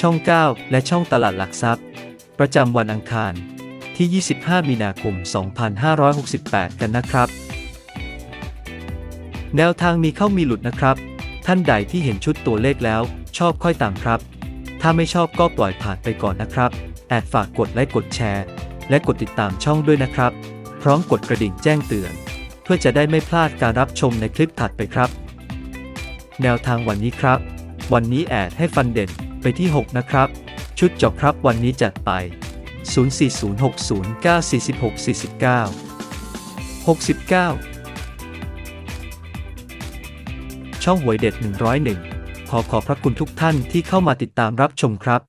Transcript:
ช่อง 9 และช่องตลาดหลักทรัพย์ ประจำวันอังคารที่ 25 มีนาคม 2568 กันนะครับ แนวทางมีเข้ามีหลุดนะครับ ท่านใดที่เห็นชุดตัวเลขแล้ว ชอบค่อยตามครับ ถ้าไม่ชอบก็ปล่อยผ่านไปก่อนนะครับ แอดฝากกดไลค์กดแชร์ และกดติดตามช่องด้วยนะครับ พร้อมกดกระดิ่งแจ้งเตือน เพื่อจะได้ไม่พลาดการรับชมในคลิปถัดไปครับ แนวทางวันนี้ครับ วันนี้แอดให้ฟันเด่น ไปที่ 6 นะครับ ชุดเจบครับวันนี้จัดไป 0406094649 69 ช่องหวยเด็ด 101 ขอขอบพระคุณทุกท่านที่เข้ามาติดตามรับชมครับ